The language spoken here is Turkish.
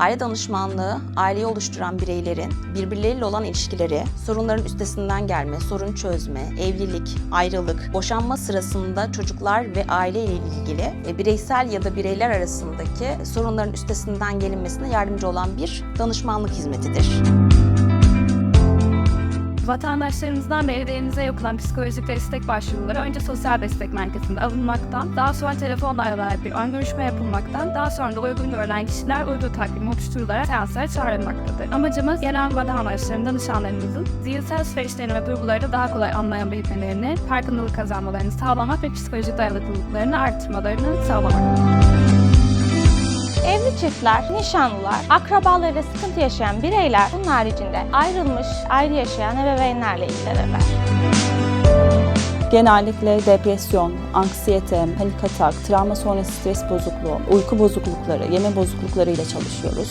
Aile danışmanlığı, aileyi oluşturan bireylerin birbirleriyle olan ilişkileri, sorunların üstesinden gelme, sorun çözme, evlilik, ayrılık, boşanma sırasında çocuklar ve aile ile ilgili e, bireysel ya da bireyler arasındaki sorunların üstesinden gelinmesine yardımcı olan bir danışmanlık hizmetidir. Vatandaşlarımızdan belediyelerimize yapılan psikolojik destek başvuruları önce sosyal destek merkezinde alınmaktan, daha sonra telefonla aranarak bir ön görüşme yapılmaktan, daha sonra da uygun görülen kişiler uygun takvim oluşturularak seanslara çağrılmaktadır. Amacımız genel vatandaşların, danışanlarımızın zihinsel süreçlerini ve duyguları daha kolay anlayabilmelerini, farkındalık kazanmalarını sağlamak ve psikolojik dayanıklılıklarını arttırmalarını sağlamak. Evli çiftler, nişanlılar, akrabalarıyla sıkıntı yaşayan bireyler bunun haricinde ayrılmış, ayrı yaşayan ebeveynlerle ilgilenirler. Genellikle depresyon, anksiyete, panik atak, travma sonrası stres bozukluğu, uyku bozuklukları, yeme bozuklukları ile çalışıyoruz.